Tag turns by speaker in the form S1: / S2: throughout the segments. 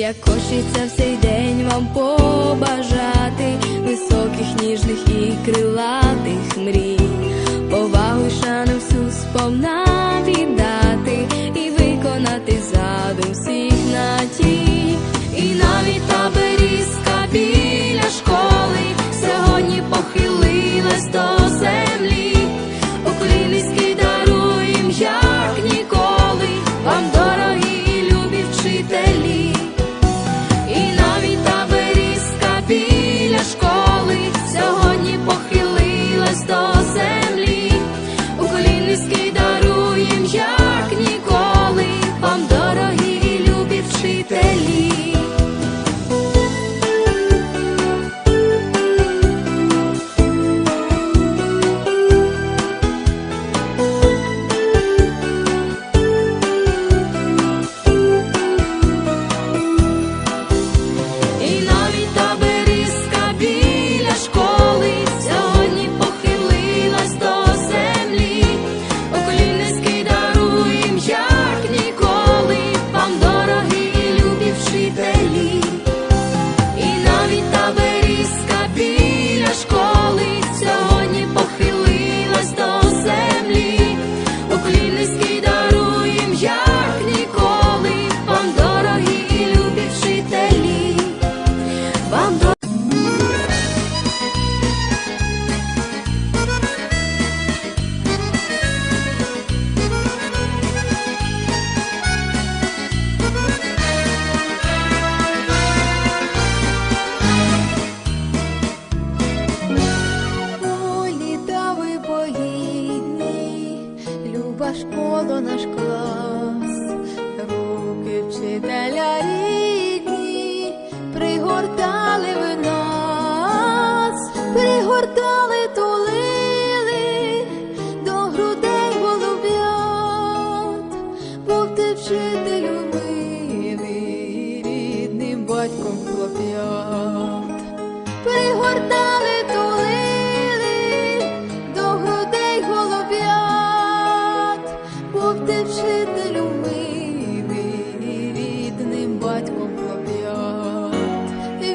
S1: як кошиця в цей день вам побажати.
S2: Ціла школа наш клас, руки вчителя рідні, пригортали ви нас, пригортали.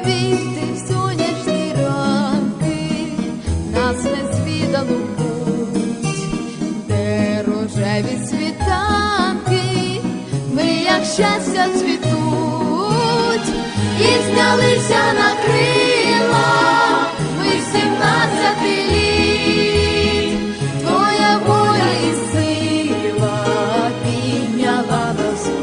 S2: квіти в сонячні ранки, нас незвідану путь, де рожеві світанки, ми, як щастя, цвітуть, і знялися на.